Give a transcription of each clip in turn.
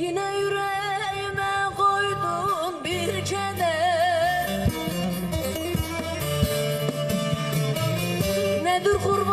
Yine yüreğime koydun bir keder Nedir kurban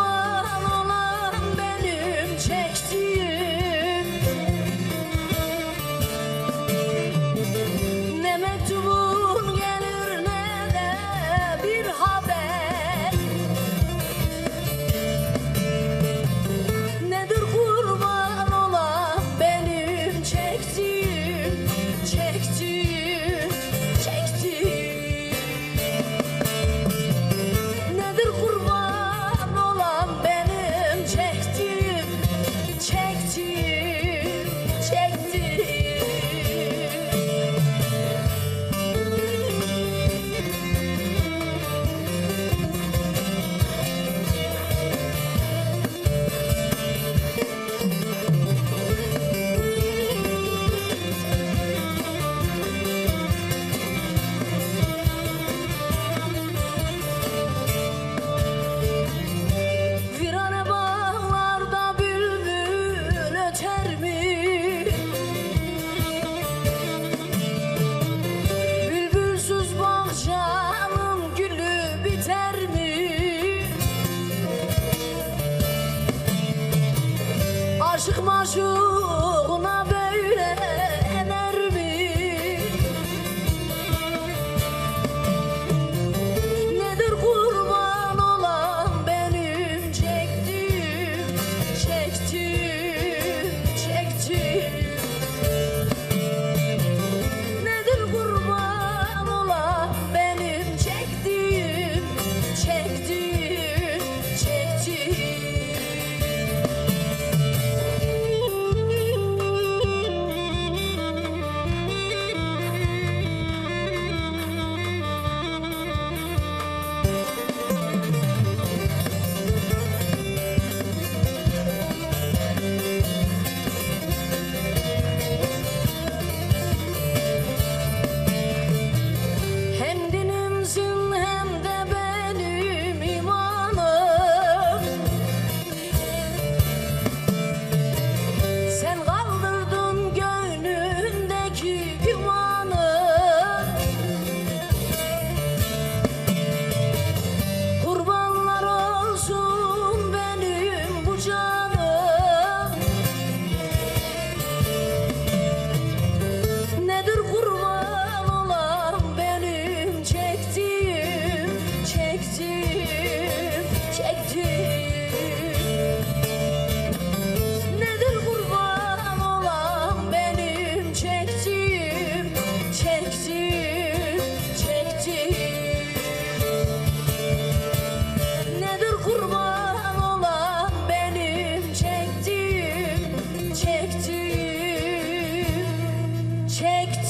aşık maşuk.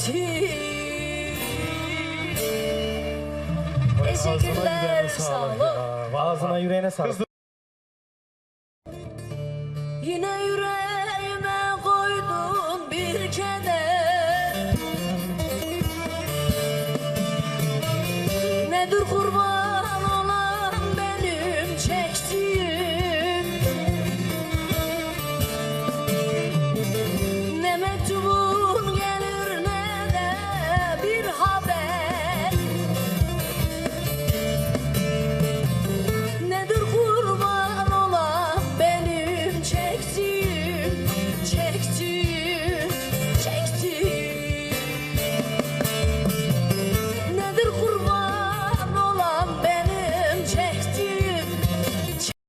için. Teşekkürler, sağ olun. Ağzına yüreğine sağlık. Yine yüreğime koydun bir keder Nedir kurban